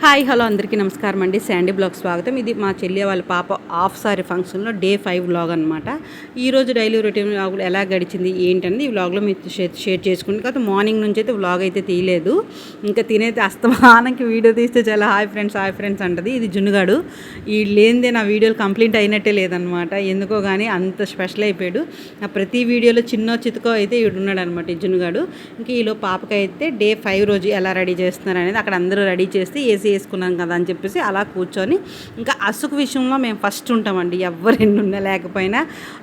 Hi hello అందరికీ నమస్కారం అండి. శాండీ బ్లాగ్ స్వాగతం. ఇది మా చెల్లి వాళ్ళ పాప హాఫ్ సారీ ఫంక్షన్లో డే ఫైవ్ బ్లాగ్ అనమాట ఈరోజు డైలీ రొటీన్ బ్లాగ్ ఎలా గడిచింది ఏంటనేది ఈ వ్లాగ్లో మీరు షేర్ షేర్ చేసుకుంటే కాకపోతే మార్నింగ్ నుంచి అయితే వ్లాగ్ అయితే తీయలేదు. ఇంకా తినేది అస్తమానానికి వీడియో తీస్తే చాలా హాయ్ ఫ్రెండ్స్ హాయ్ ఫ్రెండ్స్ అంటది. ఇది జున్నుగాడు. ఈ లేనిదే నా వీడియోలు కంప్లీట్ అయినట్టే లేదనమాట ఎందుకో కానీ అంత స్పెషల్ అయిపోయాడు. నా ప్రతి వీడియోలో చిన్న చితుకో అయితే ఈడు ఉన్నాడు అనమాట ఈ జున్నుగాడు. ఇంకా ఈలో పాపకైతే డే ఫైవ్ రోజు ఎలా రెడీ చేస్తున్నారు అనేది అక్కడ అందరూ రెడీ చేస్తే ఏసీ వేసుకున్నాం కదా అని చెప్పేసి అలా కూర్చొని ఇంకా అసుకు విషయంలో మేము ఫస్ట్ ఉంటామండి. ఎవ్వరు ఎన్నున్న ఉన్నా లేకపోయినా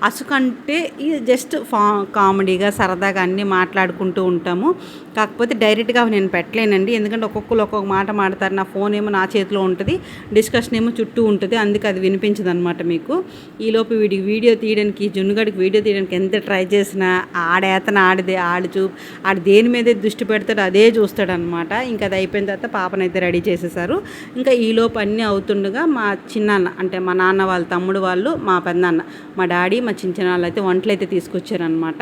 అసుకు అంటే ఇది జస్ట్ ఫా కామెడీగా సరదాగా అన్నీ మాట్లాడుకుంటూ ఉంటాము. కాకపోతే డైరెక్ట్గా నేను పెట్టలేనండి. ఎందుకంటే ఒక్కొక్కరు ఒక్కొక్క మాట మాడతారు. నా ఫోన్ ఏమో నా చేతిలో ఉంటుంది డిస్కషన్ ఏమో చుట్టూ ఉంటుంది. అందుకే అది వినిపించదు అనమాట మీకు ఈలోపు వీడికి వీడియో తీయడానికి జున్నుగడికి వీడియో తీయడానికి ఎంత ట్రై చేసినా ఆడేతన ఆడిదే ఆడి చూ ఆడు దేని మీదే దృష్టి పెడతాడో అదే చూస్తాడనమాట ఇంకా అది అయిపోయిన తర్వాత పాపనైతే రెడీ చేసేసారు ఇంకా ఈలోపు అన్నీ అవుతుండగా మా చిన్నాన్న అంటే మా నాన్న వాళ్ళ తమ్ముడు వాళ్ళు మా పెద్దనాన్న మా డాడీ మా చిన్న చిన్న వాళ్ళు అయితే వంటలు అయితే తీసుకొచ్చారనమాట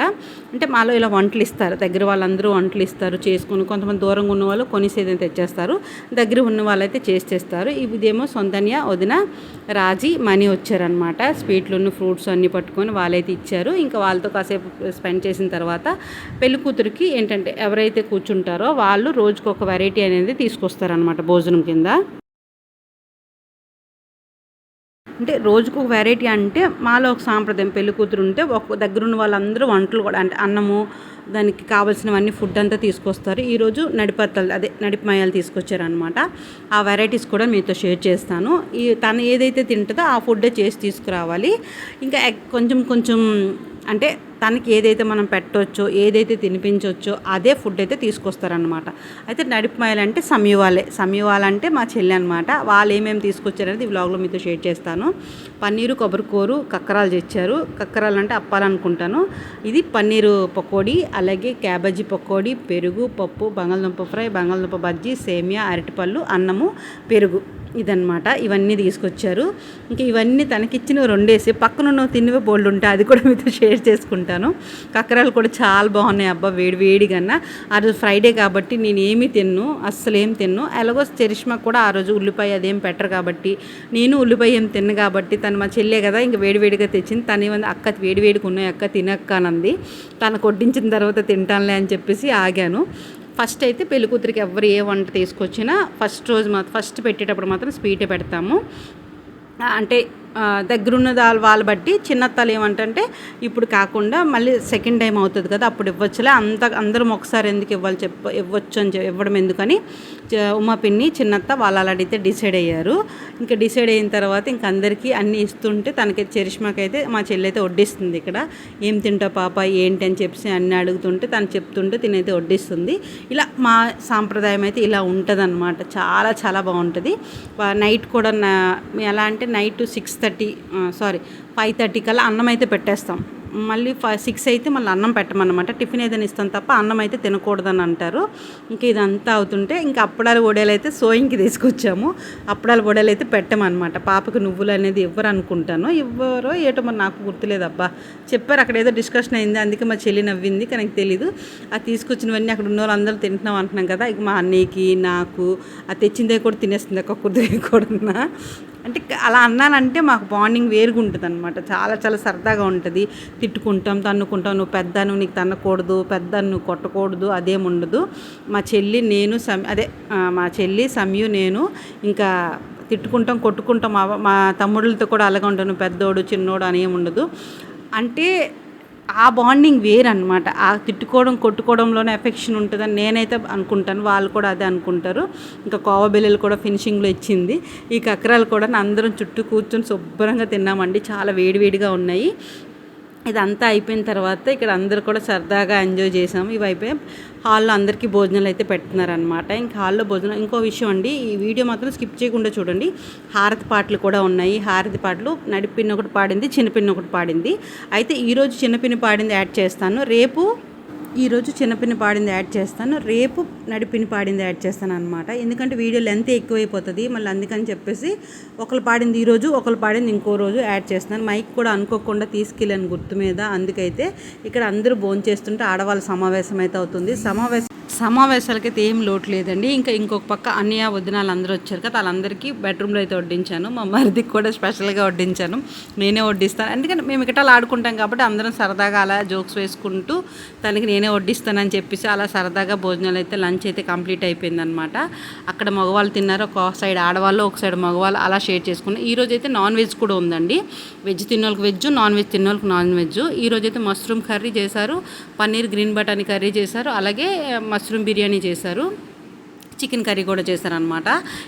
అంటే మాలో ఇలా వంటలు ఇస్తారు. దగ్గర వాళ్ళందరూ వంటలు ఇస్తారు చేసుకుని కొంతమంది దూరంగా ఉన్న వాళ్ళు కొనిసేదని తెచ్చేస్తారు. దగ్గర ఉన్న వాళ్ళైతే చేసేస్తారు ఇదేమో సొంతన్య వదిన రాజీ మనీ వచ్చారనమాట స్వీట్లు ఫ్రూట్స్ అన్నీ పట్టుకొని వాళ్ళైతే ఇచ్చారు. ఇంకా వాళ్ళతో కాసేపు స్పెండ్ చేసిన తర్వాత పెళ్ళి కూతురికి ఏంటంటే ఎవరైతే కూర్చుంటారో వాళ్ళు రోజుకు ఒక వెరైటీ అనేది తీసుకొస్తారనమాట భోజనం కింద? అంటే రోజుకు ఒక వెరైటీ అంటే మాలో ఒక సాంప్రదాయం పెళ్ళి కూతురు ఉంటే ఒక దగ్గర ఉన్న వాళ్ళందరూ వంటలు కూడా అంటే అన్నము దానికి కావాల్సినవన్నీ ఫుడ్ అంతా తీసుకొస్తారు. ఈరోజు నడిపత్తలు అదే నడిపమాయాలు తీసుకొచ్చారనమాట ఆ వెరైటీస్ కూడా మీతో షేర్ చేస్తాను. ఈ తను ఏదైతే తింటుందో ఆ ఫుడ్డే చేసి తీసుకురావాలి. ఇంకా కొంచెం కొంచెం అంటే తనకి ఏదైతే మనం పెట్టవచ్చో ఏదైతే తినిపించవచ్చో అదే ఫుడ్ అయితే తీసుకొస్తారనమాట అయితే నడిపమాయలు అంటే సమీవాలే. సమీవాలంటే మా చెల్లి అనమాట వాళ్ళు ఏమేమి తీసుకొచ్చారనేది ఈ వ్లాగ్లో మీతో షేర్ చేస్తాను. పన్నీరు కొబ్బరికూరు కక్కరాలు తెచ్చారు. కక్కరాలు అంటే అప్పాలనుకుంటాను. ఇది పన్నీరు పకోడీ అలాగే క్యాబేజీ పకోడీ పెరుగు పప్పు బంగాళదుంప ఫ్రై బంగాళదుంప బజ్జీ సేమియా అరటిపళ్ళు అన్నము పెరుగు. ఇదనమాట ఇవన్నీ తీసుకొచ్చారు. ఇంకా ఇవన్నీ తనకిచ్చిన రెండేసి పక్కనున్న తిన్నవి బోల్డ్ ఉంటాయి అది కూడా మీతో షేర్ చేసుకుంటాను. కక్కరాలు కూడా చాలా బాగున్నాయి. అబ్బా వేడి వేడిగా ఆ రోజు ఫ్రైడే కాబట్టి నేను ఏమీ తిన్ను అస్సలు ఏం తిన్ను. ఎలాగో చరిష్మా కూడా ఆ రోజు ఉల్లిపాయ అదేం పెట్టరు కాబట్టి నేను ఉల్లిపాయ ఏం తిన్ను కాబట్టి తను మా చెల్లే కదా ఇంకా వేడివేడిగా తెచ్చింది. తను ఏమంది అక్క వేడివేడిగా ఉన్నాయి అక్క తినక్కనంది తను కొట్టించిన తర్వాత తింటానులే అని చెప్పేసి ఆగాను. ఫస్ట్ అయితే పెళ్ళి కూతురికి ఎవరు ఏ వంట తీసుకొచ్చినా ఫస్ట్ రోజు మాత్రం ఫస్ట్ పెట్టేటప్పుడు మాత్రం స్వీటే పెడతాము. అంటే దగ్గరున్న వాళ్ళు బట్టి చిన్నత్తలు ఏమంటే ఇప్పుడు కాకుండా మళ్ళీ సెకండ్ టైం అవుతుంది కదా అప్పుడు ఇవ్వచ్చులే. అంత అందరం ఒకసారి ఎందుకు ఇవ్వాలి చెప్ప ఇవ్వచ్చు అని ఇవ్వడం ఎందుకని ఉమా పిన్ని చిన్నత్త వాళ్ళు అలా అడిగితే డిసైడ్ అయ్యారు. ఇంకా డిసైడ్ అయిన తర్వాత ఇంక అందరికీ అన్నీ ఇస్తుంటే తనకి చరిష్మాకైతే మా చెల్లి అయితే వడ్డిస్తుంది ఇక్కడ. ఏం తింటావు పాప ఏంటి అని చెప్పి అన్నీ అడుగుతుంటే తను చెప్తుంటే తినైతే వడ్డిస్తుంది. ఇలా మా సాంప్రదాయం అయితే ఇలా ఉంటుంది చాలా చాలా బాగుంటుంది. నైట్ కూడా ఎలా అంటే night six thirty sorry five thirty కల్లా అన్నం అయితే పెట్టేస్తాం. మళ్ళీ ఫైవ్ సిక్స్ అయితే మళ్ళీ అన్నం పెట్టమన్నమాట. టిఫిన్ ఏదైనా ఇస్తాం తప్ప అన్నం అయితే తినకూడదని అంటారు. ఇంక ఇదంతా అవుతుంటే ఇంకా అప్పడాలు వడేలు అయితే సోయింగ్కి తీసుకొచ్చాము. అప్పడాలు వడేలు అయితే పెట్టమన్నమాట. పాపకు నువ్వులు అనేది ఇవ్వరు అనుకుంటాను. ఇవ్వరో ఏటో మరి నాకు గుర్తులేదు అబ్బా చెప్పారు అక్కడ ఏదో డిస్కషన్ అయింది. అందుకే మా చెల్లి నవ్వింది కానీ నాకు తెలీదు. ఆ తీసుకొచ్చినవన్నీ అక్కడ ఉన్న వాళ్ళు అందరూ తింటున్నాం అంటున్నాం కదా. ఇక మా అన్నయ్యకి నాకు ఆ తెచ్చిందే కూడా తినేస్తుంది ఒక కుదిరే కూడా అంటే అలా అన్నానంటే మాకు బాండింగ్ వేరుగా ఉంటుంది అనమాట చాలా చాలా సరదాగా ఉంటుంది. తిట్టుకుంటాం తన్నుకుంటాం. నువ్వు పెద్ద నువ్వు నీకు తన్నకూడదు. పెద్ద నువ్వు కొట్టకూడదు. అదేం ఉండదు. మా చెల్లి నేను సమ్ అదే మా చెల్లి సమయు నేను ఇంకా తిట్టుకుంటాం కొట్టుకుంటాం. మా తమ్ముళ్ళతో కూడా అలాగే ఉంటాను. పెద్దోడు చిన్నోడు అని ఏమి ఉండదు. అంటే ఆ బాండింగ్ వేరనమాట ఆ తిట్టుకోవడం కొట్టుకోవడంలోనే ఎఫెక్షన్ ఉంటుందని నేనైతే అనుకుంటాను. వాళ్ళు కూడా అదే అనుకుంటారు. ఇంకా కోవ బిల్లలు కూడా ఫినిషింగ్లో ఇచ్చింది. ఈ కక్రాలు కూడా అందరం చుట్టూ కూర్చొని శుభ్రంగా తిన్నామండి. చాలా వేడివేడిగా ఉన్నాయి. ఇదంతా అయిపోయిన తర్వాత ఇక్కడ అందరు కూడా సరదాగా ఎంజాయ్ చేసాము. ఇవి అయిపోయి హాల్లో అందరికీ భోజనాలు అయితే పెడుతున్నారనమాట ఇంకా హాల్లో భోజనం ఇంకో విషయం అండి ఈ వీడియో మాత్రం స్కిప్ చేయకుండా చూడండి. హారతి పాటలు కూడా ఉన్నాయి. హారతి పాటలు నడిపిన్న ఒకటి పాడింది చిన్నపిన్న ఒకటి పాడింది. అయితే ఈరోజు చిన్నపిన్ని పాడింది యాడ్ చేస్తాను. రేపు ఈరోజు చిన్నపిన్ని పాడింది యాడ్ చేస్తాను. రేపు నడిపిని పాడింది యాడ్ చేస్తాను అనమాట ఎందుకంటే వీడియో లెంత్ ఎక్కువైపోతుంది. మళ్ళీ అందుకని చెప్పేసి ఒకరు పాడింది ఈరోజు ఒకరు పాడింది ఇంకో రోజు యాడ్ చేస్తాను మైక్ కూడా అనుకోకుండా తీసుకెళ్ళాను గుర్తు మీద. అందుకైతే ఇక్కడ అందరూ భోంచేస్తుంటే ఆడవాళ్ళ సమావేశం అయితే అవుతుంది. సమావేశం సమావేశాలకైతే ఏం లోటు లేదండి. ఇంకా ఇంకొక పక్క అన్నయ్య వదినాలు అందరూ వచ్చారు కదా వాళ్ళందరికీ బెడ్రూమ్లో అయితే వడ్డించాను. మా మరిదికి కూడా స్పెషల్గా వడ్డించాను. నేనే వడ్డిస్తాను. ఎందుకంటే మేము ఇక్కడ ఆడుకుంటాం కాబట్టి అందరం సరదాగా అలా జోక్స్ వేసుకుంటూ తనకి నేనే వడ్డిస్తానని చెప్పేసి అలా సరదాగా భోజనాలు అయితే లంచ్ అయితే కంప్లీట్ అయిపోయిందనమాట అక్కడ మగవాళ్ళు తిన్నారు. ఒక సైడ్ ఆడవాళ్ళు ఒక సైడ్ మగవాళ్ళు అలా షేర్ చేసుకున్నాం. ఈ రోజు అయితే నాన్ వెజ్ కూడా ఉందండి. వెజ్ తిన్నోళ్ళకి వెజ్ నాన్ వెజ్ తిన్నోళ్ళకి నాన్ వెజ్ ఈ రోజు అయితే మష్రూమ్ కర్రీ చేశారు. పన్నీర్ గ్రీన్ బటానీ కర్రీ చేశారు. అలాగే మష్రూమ్ బిర్యానీ చేశారు. చికెన్ కర్రీ కూడా చేశారనమాట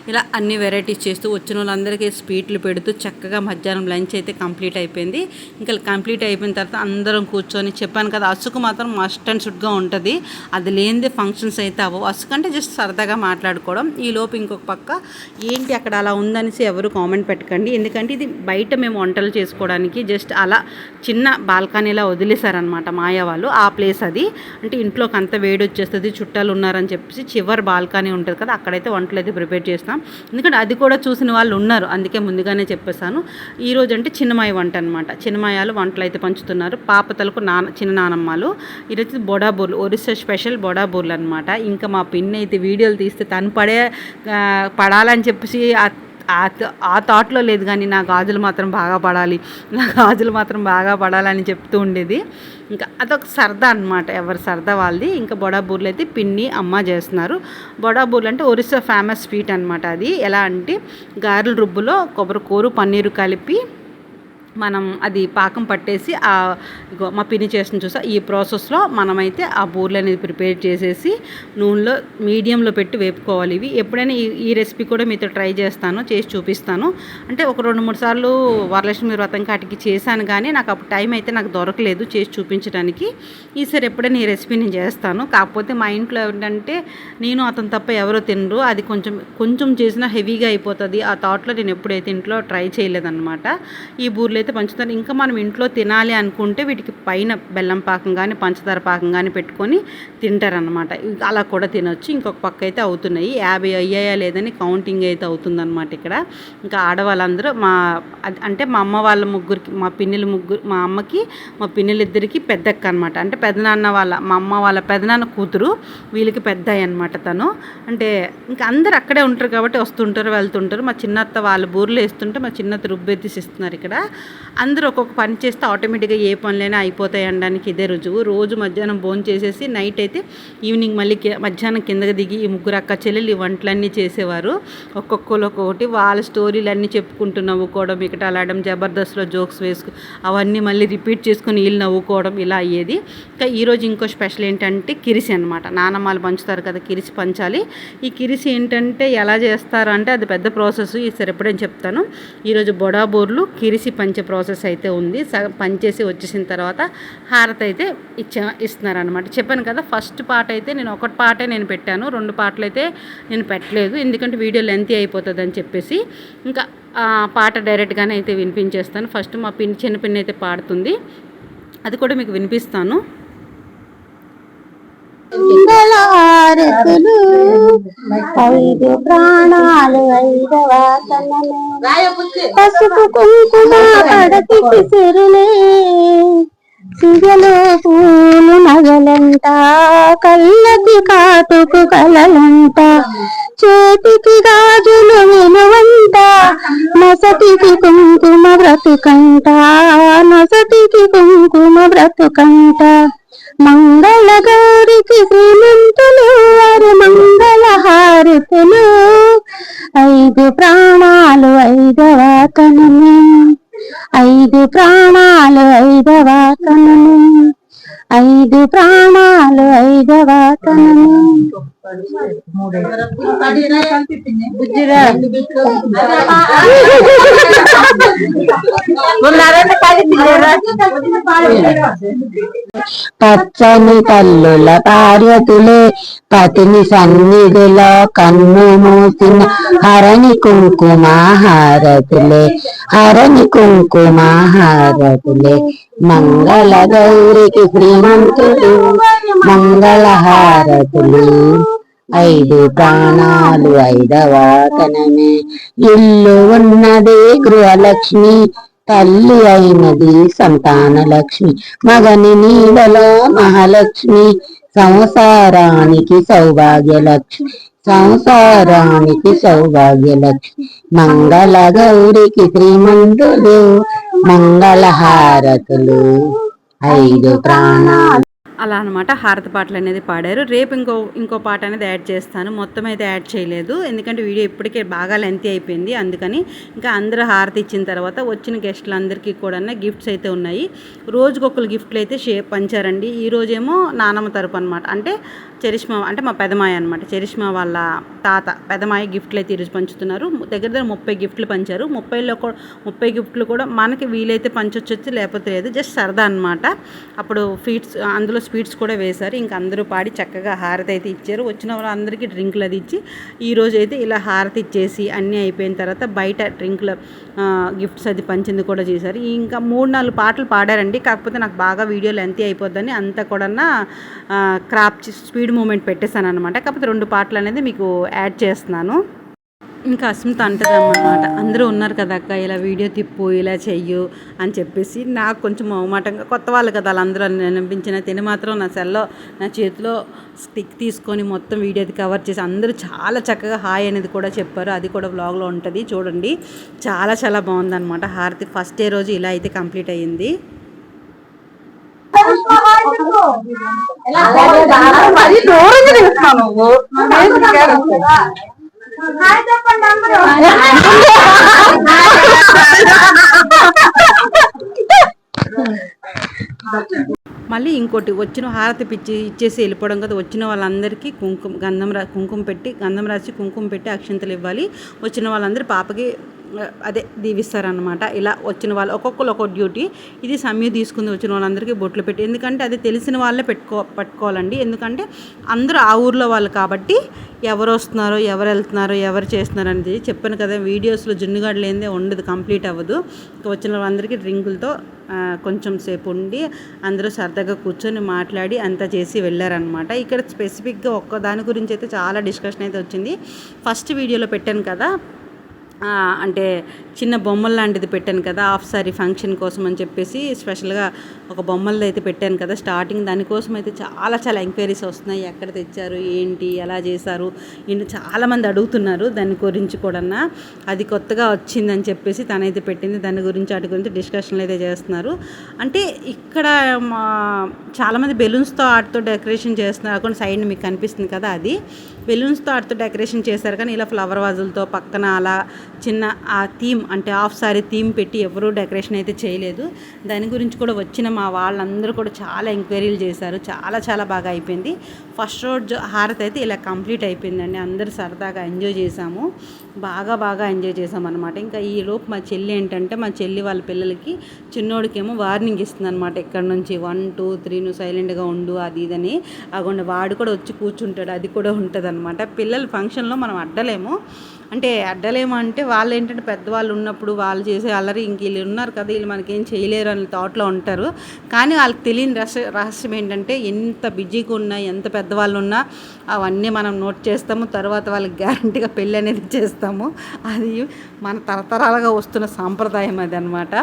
ఇలా అన్ని వెరైటీస్ చేస్తూ వచ్చిన వాళ్ళందరికీ స్వీట్లు పెడుతూ చక్కగా మధ్యాహ్నం లంచ్ అయితే కంప్లీట్ అయిపోయింది. ఇంకా కంప్లీట్ అయిపోయిన తర్వాత అందరం కూర్చొని చెప్పాను కదా అసుకు మాత్రం మస్ట్ అండ్ షుడ్గా ఉంటుంది. అది లేనిదే ఫంక్షన్స్ అయితే అవ్వవు. అసుకు అంటే జస్ట్ సరదాగా మాట్లాడుకోవడం. ఈ లోపు ఇంకొక పక్క ఏంటి అక్కడ అలా ఉందనేసి ఎవరు కామెంట్ పెట్టకండి. ఎందుకంటే ఇది బయట మేము వంటలు చేసుకోవడానికి జస్ట్ అలా చిన్న బాల్కనీలా వదిలేశారనమాట మాయా వాళ్ళు. ఆ ప్లేస్ అది. అంటే ఇంట్లోకి అంత వేడి వచ్చేస్తుంది చుట్టాలు ఉన్నారని చెప్పేసి చివరి బాల్కనీ ఉంటుంది కదా అక్కడైతే వంటలు అయితే ప్రిపేర్ చేస్తాం ఎందుకంటే అది కూడా చూసిన వాళ్ళు ఉన్నారు అందుకే ముందుగానే చెప్పేశాను. ఈరోజు అంటే చిన్నమాయ వంట అనమాట చిన్నమాయాలు వంటలు అయితే పంచుతున్నారు. పాపతలకు నాన్న చిన్న నానమ్మలు. ఈరోజు బొడాబూర్లు ఒరిస్సా స్పెషల్ బొడాబూర్లు అనమాట ఇంకా మా పిన్ని అయితే వీడియోలు తీస్తే తను పడే పడాలని చెప్పేసి ఆ ఆ థాట్లో లేదు కానీ నా గాజులు మాత్రం బాగా పడాలి నా గాజులు మాత్రం బాగా పడాలని చెప్తూ ఉండేది. ఇంకా అదొక సరదా అనమాట ఎవరి సరదా వాళ్ళది. ఇంకా బొడాబూర్లు అయితే పిన్ని అమ్మ చేస్తున్నారు. బొడాబూర్లు అంటే ఒరిస్సా ఫేమస్ స్వీట్ అనమాట అది. ఎలా అంటే గారెల రుబ్బులో కొబ్బరి కూరు పన్నీరు కలిపి మనం అది పాకం పట్టేసి ఆ మా పిన్ని చేసిన చూసా ఈ ప్రాసెస్లో మనమైతే ఆ బూర్లు అనేది ప్రిపేర్ చేసేసి నూనెలో మీడియంలో పెట్టి వేపుకోవాలి. ఇవి ఎప్పుడైనా ఈ ఈ రెసిపీ కూడా మీతో ట్రై చేస్తాను చేసి చూపిస్తాను. అంటే ఒక రెండు మూడు సార్లు వరలక్ష్మి వ్రతం కాటికి చేశాను కానీ నాకు అప్పుడు టైం అయితే నాకు దొరకలేదు చేసి చూపించడానికి. ఈసారి ఎప్పుడైనా ఈ రెసిపీ నేను చేస్తాను. కాకపోతే మా ఇంట్లో ఏంటంటే నేను అతను తప్ప ఎవరో తినరు. అది కొంచెం కొంచెం చేసినా హెవీగా అయిపోతుంది. ఆ థాట్లో నేను ఎప్పుడైతే ఇంట్లో ట్రై చేయలేదన్నమాట. ఈ బూర్లు అయితే పంచదార ఇంకా మనం ఇంట్లో తినాలి అనుకుంటే వీటికి పైన బెల్లం పాకం కానీ పంచదార పాకం కానీ పెట్టుకొని తింటారనమాట అలా కూడా తినొచ్చు. ఇంకొక పక్క అయితే అవుతున్నాయి. యాభై అయ్యాయా లేదని కౌంటింగ్ అయితే అవుతుందన్నమాట ఇక్కడ. ఇంకా ఆడవాళ్ళందరూ మా అంటే మా అమ్మ వాళ్ళ ముగ్గురికి మా పిన్నిల ముగ్గురు మా అమ్మకి మా పిన్నిలిద్దరికి పెద్దక్క అనమాట అంటే పెదనాన్న వాళ్ళ మా అమ్మ వాళ్ళ పెదనాన్న కూతురు వీళ్ళకి పెద్ద అనమాట తను. అంటే ఇంకా అందరు అక్కడే ఉంటారు కాబట్టి వస్తుంటారు వెళ్తుంటారు. మా చిన్నత్త వాళ్ళ బూర్లు వేస్తుంటే మా చిన్నత్త రుబ్బెత్తిసి ఇస్తున్నారు ఇక్కడ. అందరూ ఒక్కొక్క పని చేస్తే ఆటోమేటిక్గా ఏ పనులైనా అయిపోతాయి అనడానికి ఇదే రుజువు. రోజు మధ్యాహ్నం భోజనం చేసేసి నైట్ అయితే ఈవినింగ్ మళ్ళీ మధ్యాహ్నం కిందకి దిగి ఈ ముగ్గురు అక్క చెల్లెలు ఈ వంటలన్నీ చేసేవారు. ఒక్కొక్కరు ఒక్కొక్కటి వాళ్ళ స్టోరీలు అన్నీ చెప్పుకుంటూ నవ్వుకోవడం ఇక్కడ అలాడడం జబర్దస్త్లో జోక్స్ వేసుకు అవన్నీ మళ్ళీ రిపీట్ చేసుకుని వీళ్ళు నవ్వుకోవడం ఇలా అయ్యేది. ఇంకా ఈరోజు ఇంకో స్పెషల్ ఏంటంటే కిరిసి అనమాట నానమ్మలు పంచుతారు కదా కిరిసి పంచాలి. ఈ కిరిసి ఏంటంటే ఎలా చేస్తారు అంటే అది పెద్ద ప్రాసెస్. ఈ సరిపడని చెప్తాను. ఈరోజు బొడాబోర్లు కిరిసి పంచే ప్రాసెస్ అయితే ఉంది. సగం పనిచేసి వచ్చేసిన తర్వాత హారతి అయితే ఇచ్చా ఇస్తున్నారనమాట చెప్పాను కదా ఫస్ట్ పాట అయితే నేను ఒకటి పాటే నేను పెట్టాను. రెండు పాటలు అయితే నేను పెట్టలేదు. ఎందుకంటే వీడియో లెంతీ అయిపోతుంది అని చెప్పేసి. ఇంకా ఆ పాట డైరెక్ట్గానే అయితే వినిపించేస్తాను. ఫస్ట్ మా పిన్ చిన్న పిన్ అయితే పాడుతుంది. అది కూడా మీకు వినిపిస్తాను. మంగళహారతులు ఐదు ప్రాణాలు ఐదవ కన్నమే పసుపు కుంకుమ పడతి సిరులే. సిగలో పూలు నగలంట కళ్ళకి కాటుకు కలలంట చేతికి గాజులు విలువంట నొసటికి కుంకుమ బ్రతుకంట నొసటికి కుంకుమ బ్రతుకంట. మంగళ గౌరికి శ్రీమంతులు వారి మంగళ హారతులు ఐదు ప్రాణాలు ఐదవ కనుని ఐదు ప్రాణాలు ఐదవ కనుని ఐదు ప్రాణాలు ఐదవ కనుని పచ్చని తల్లుల పార్వతులే పతిని సన్నిధిలో కన్ను మూసిన హరణి కుంకుమ హారతులే హరణి కుంకుమ హారతులే. మంగళ గౌరికి శ్రీమంతుడు మంగళహారతులు ఐదు ప్రాణాలు ఐదవ కనమే ఇల్లు ఉన్నది గృహలక్ష్మి తల్లి అయినది సంతాన లక్ష్మి మగని నీడలో మహాలక్ష్మి సంసారానికి సౌభాగ్య లక్ష్మి సంసారానికి సౌభాగ్య లక్ష్మి మంగళ గౌరికి శ్రీమంతులు మంగళహారతులు ఐదు ప్రాణాలు. అలా అనమాట హారతి పాటలు అనేది పాడారు. రేపు ఇంకో ఇంకో పాట అనేది యాడ్ చేస్తాను. మొత్తం అయితే యాడ్ చేయలేదు. ఎందుకంటే వీడియో ఇప్పటికే బాగా లెంతీ అయిపోయింది. అందుకని ఇంకా అందరూ హారతి ఇచ్చిన తర్వాత వచ్చిన గెస్టులందరికీ కూడా గిఫ్ట్స్ అయితే ఉన్నాయి. రోజుకొకరు గిఫ్ట్లు అయితే షే పంచారండి. ఈ నానమ్మ తరపు అనమాట అంటే చరిష్మా అంటే మా పెదమాయ అనమాట చరిష్మా వాళ్ళ తాత పెదమాయ గిఫ్ట్లు అయితే ఈరోజు పంచుతున్నారు. దగ్గర దగ్గర ముప్పై గిఫ్ట్లు పంచారు. ముప్పైలో కూడా ముప్పై గిఫ్ట్లు కూడా మనకి వీలైతే పంచొచ్చు లేకపోతే లేదు. జస్ట్ సరదా అనమాట అప్పుడు ఫీట్స్ అందులో స్వీట్స్ కూడా వేశారు. ఇంకా అందరూ పాడి చక్కగా హారతి అయితే ఇచ్చారు. వచ్చిన వాళ్ళందరికీ డ్రింకులు అది ఇచ్చి ఈరోజు అయితే ఇలా హారతి ఇచ్చేసి అన్నీ అయిపోయిన తర్వాత బయట డ్రింకులు గిఫ్ట్స్ అది పంచింది కూడా చేశారు. ఇంకా మూడు నాలుగు పాటలు పాడారండి. కాకపోతే నాకు బాగా వీడియో లెంతీ అయిపోద్దని అంతా కూడా క్రాప్ స్పీడ్ మూమెంట్ పెట్టేశాను అనమాట కాకపోతే రెండు పాటలు అనేది మీకు యాడ్ చేస్తున్నాను. ఇంకా అస్మిత అంటదన్నమాట. అందరూ ఉన్నారు కదా అక్క ఇలా వీడియో తిప్పు ఇలా చెయ్యు అని చెప్పేసి నాకు కొంచెం మొహమాటంగా కొత్త వాళ్ళు కదా వాళ్ళందరూ అని అనిపించిన తిని మాత్రం నా సెల్లో నా చేతిలో స్టిక్ తీసుకొని మొత్తం వీడియో అది కవర్ చేసి అందరూ చాలా చక్కగా హాయ్ అనేది కూడా చెప్పారు. అది కూడా బ్లాగ్లో ఉంటుంది చూడండి. చాలా చాలా బాగుందన్నమాట. హారతి ఫస్ట్ డే రోజు ఇలా అయితే కంప్లీట్ అయ్యింది. మరి దూరంగా తీస్తున్నావు నువ్వు మళ్ళీ ఇంకోటి వచ్చిన హారతి పిచ్చి ఇచ్చేసి వెళ్ళిపోవడం కదా వచ్చిన వాళ్ళందరికీ కుంకుమ గంధం రా కుంకుమ పెట్టి గంధం రాసి కుంకుమ పెట్టి అక్షంతలు ఇవ్వాలి. వచ్చిన వాళ్ళందరూ పాపకి అదే దీవిస్తారనమాట ఇలా వచ్చిన వాళ్ళు ఒక్కొక్కరు ఒక్కొక్క డ్యూటీ ఇది సమయం తీసుకుంది వచ్చిన వాళ్ళందరికీ బొట్లు పెట్టి. ఎందుకంటే అది తెలిసిన వాళ్ళే పెట్టుకో పట్టుకోవాలండి. ఎందుకంటే అందరూ ఆ ఊర్లో వాళ్ళు కాబట్టి ఎవరు వస్తున్నారో ఎవరు వెళ్తున్నారో ఎవరు చేస్తున్నారు అనేది చెప్పాను కదా. వీడియోస్లో జున్నుగాడు లేనిదే ఉండదు కంప్లీట్ అవ్వదు. వచ్చిన వాళ్ళందరికీ డ్రింకులతో కొంచెం సేపు ఉండి అందరూ సరదాగా కూర్చొని మాట్లాడి అంతా చేసి వెళ్ళారనమాట ఇక్కడ స్పెసిఫిక్గా ఒక్క దాని గురించి అయితే చాలా డిస్కషన్ అయితే వచ్చింది. ఫస్ట్ వీడియోలో పెట్టాను కదా అంటే చిన్న బొమ్మల లాంటిది పెట్టాను కదా హాఫ్ సారీ ఫంక్షన్ కోసం అని చెప్పేసి స్పెషల్గా ఒక బొమ్మలది అయితే పెట్టాను కదా స్టార్టింగ్ దానికోసం అయితే చాలా చాలా ఎంక్వైరీస్ వస్తున్నాయి ఎక్కడ తెచ్చారు ఏంటి ఎలా చేశారు ఇన్ని చాలామంది అడుగుతున్నారు దాని గురించి కూడా అది కొత్తగా వచ్చిందని చెప్పేసి తనైతే పెట్టింది దాని గురించి వాటి గురించి డిస్కషన్లు అయితే చేస్తున్నారు. అంటే ఇక్కడ మా చాలామంది బెలూన్స్తో ఆటితో డెకరేషన్ చేస్తున్నారు అక్కడ సైడ్ మీకు కనిపిస్తుంది కదా అది. బెలూన్స్తో ఆటితో డెకరేషన్ చేశారు కానీ ఇలా ఫ్లవర్ వాజులతో పక్కన అలా చిన్న ఆ థీమ్ అంటే హాఫ్ సారీ థీమ్ పెట్టి ఎవరూ డెకరేషన్ అయితే చేయలేదు. దాని గురించి కూడా వచ్చిన మా వాళ్ళందరూ కూడా చాలా ఎంక్వైరీలు చేశారు. చాలా చాలా బాగా అయిపోయింది. ఫస్ట్ రోజు హారతి అయితే ఇలా కంప్లీట్ అయిపోయిందండి. అందరూ సరదాగా ఎంజాయ్ చేశాము. బాగా బాగా ఎంజాయ్ చేసాం అనమాట ఇంకా ఈ లోపు మా చెల్లి ఏంటంటే మా చెల్లి వాళ్ళ పిల్లలకి చిన్నోడికేమో వార్నింగ్ ఇస్తుంది అనమాట ఇక్కడ నుంచి? వన్ టూ త్రీ నువ్వు సైలెంట్గా ఉండు అది ఇదని. అగొండ వాడు కూడా వచ్చి కూర్చుంటాడు. అది కూడా ఉంటుంది అనమాట పిల్లల ఫంక్షన్లో మనం అడ్డలేము. అంటే అడ్డలేమో అంటే వాళ్ళు ఏంటంటే పెద్దవాళ్ళు ఉన్నప్పుడు వాళ్ళు చేసే అల్లరి ఇంక వీళ్ళు ఉన్నారు కదా వీళ్ళు మనకేం చేయలేరు అనే థాట్లో ఉంటారు. కానీ వాళ్ళకి తెలియని రహస్య రహస్యం ఏంటంటే ఎంత బిజీగా ఉన్నా ఎంత పెద్దవాళ్ళు ఉన్నా అవన్నీ మనం నోట్ చేస్తాము. తర్వాత వాళ్ళకి గ్యారంటీగా పెళ్ళి అనేది చేస్తాము. అది మన తరతరాలుగా వస్తున్న సాంప్రదాయం అది అనమాట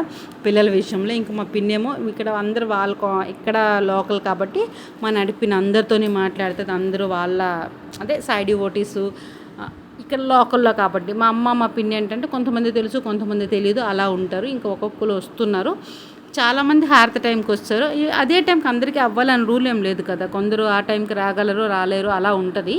పిల్లల విషయంలో ఇంకా మా పిన్నేమో ఇక్కడ అందరూ వాళ్ళ ఇక్కడ లోకల్ కాబట్టి మా నడిపిన అందరితోని మాట్లాడుతుంది. అందరూ వాళ్ళ అదే సైడ్ ఓటీసు లోకల్లో కాబట్టి మా అమ్మ మా పిన్ని ఏంటంటే కొంతమంది తెలుసు కొంతమంది తెలియదు. అలా ఉంటారు. ఇంకా ఒక్కొక్కరు వస్తున్నారు. చాలామంది హారతి టైంకి వస్తారు. అదే టైంకి అందరికీ అవ్వాలని రూల్ ఏం లేదు కదా. కొందరు ఆ టైంకి రాగలరు రాలేరు అలా ఉంటుంది.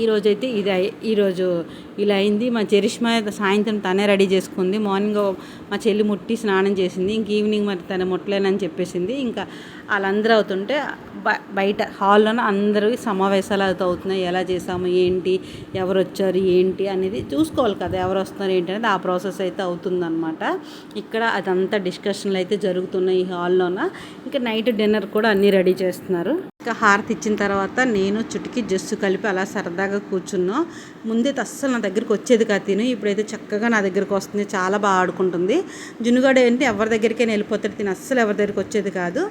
ఈరోజైతే ఈరోజు ఇది ఈరోజు ఇలా అయింది. మా చరిష్మా సాయంత్రం తనే రెడీ చేసుకుంది. మార్నింగ్ మా చెల్లి ముట్టి స్నానం చేసింది. ఇంక ఈవినింగ్ మరి తన ముట్టలేనని చెప్పేసింది. ఇంకా వాళ్ళందరూ అవుతుంటే బ- బయట హాల్లోనే అందరూ సమావేశాలు అవుతూ అవుతున్నాయి. ఎలా చేసాము ఏంటి? ఎవరు వచ్చారు? ఏంటి? అనేది చూసుకోవాలి కదా. ఎవరు వస్తున్నారు? ఏంటి? అనేది ఆ ప్రాసెస్ అయితే అవుతుందన్నమాట. ఇక్కడ అదంతా డిస్కషన్లు అయితే జరుగుతున్నాయి ఈ హాల్లోన. ఇంకా నైట్ డిన్నర్ కూడా అన్నీ రెడీ చేస్తున్నారు. ఇంకా హారతి ఇచ్చిన తర్వాత నేను చుట్టుకి జస్సు కలిపి అలా సరదాగా కూర్చున్నాం. ముందే అస్సలు నా దగ్గరికి వచ్చేది కాదు తిను. ఇప్పుడైతే చక్కగా నా దగ్గరికి వస్తుంది. చాలా బాగా ఆడుకుంటుంది. జునుగాడు ఏంటి? ఎవరి దగ్గరికైనా వెళ్ళిపోతాడు తిను. అస్సలు ఎవరి దగ్గరికి వచ్చేది కాదు.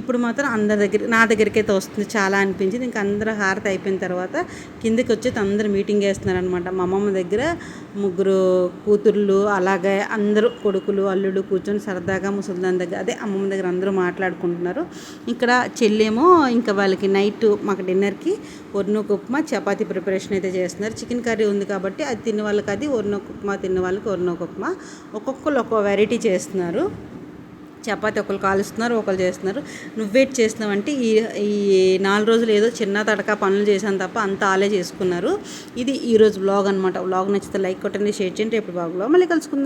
ఇప్పుడు మాత్రం అందరి దగ్గర నా దగ్గరికి అయితే వస్తుంది. చాలా అనిపించింది. ఇంకా అందరూ హారతి అయిపోయిన తర్వాత కిందకి వచ్చి అందరూ మీటింగ్ చేస్తున్నారనమాట మా అమ్మమ్మ దగ్గర ముగ్గురు కూతుర్లు అలాగే అందరూ కొడుకులు అల్లుడు కూర్చొని సరదాగా ముసలిదాని దగ్గర అదే అమ్మమ్మ దగ్గర అందరూ మాట్లాడుకుంటున్నారు. ఇక్కడ చెల్లేమో ఇంకా వాళ్ళకి నైట్ మాకు డిన్నర్కి ఒరినోక ఉప్మా చపాతీ ప్రిపరేషన్ అయితే చేస్తున్నారు. చికెన్ కర్రీ ఉంది కాబట్టి అది తిన్న వాళ్ళకి అది ఒరినోక ఉప్మా తిన్న వాళ్ళకి ఒరినోక ఉప్మా ఒక్కొక్కరు ఒక్కో వెరైటీ చేస్తున్నారు. చపాతి ఒకరు కాలుస్తున్నారు ఒకరు చేస్తున్నారు. నువ్వు వెయిట్ చేస్తున్నావంటే ఈ ఈ నాలుగు రోజులు ఏదో చిన్న తడక పనులు చేశాను తప్ప అంతా ఆలే చేసుకున్నారు. ఇది ఈరోజు బ్లాగ్ అనమాట బ్లాగ్ నచ్చితే లైక్ కొట్టండి షేర్ చేయండి. రేపు బాగులో మళ్ళీ కలుసుకుందాం.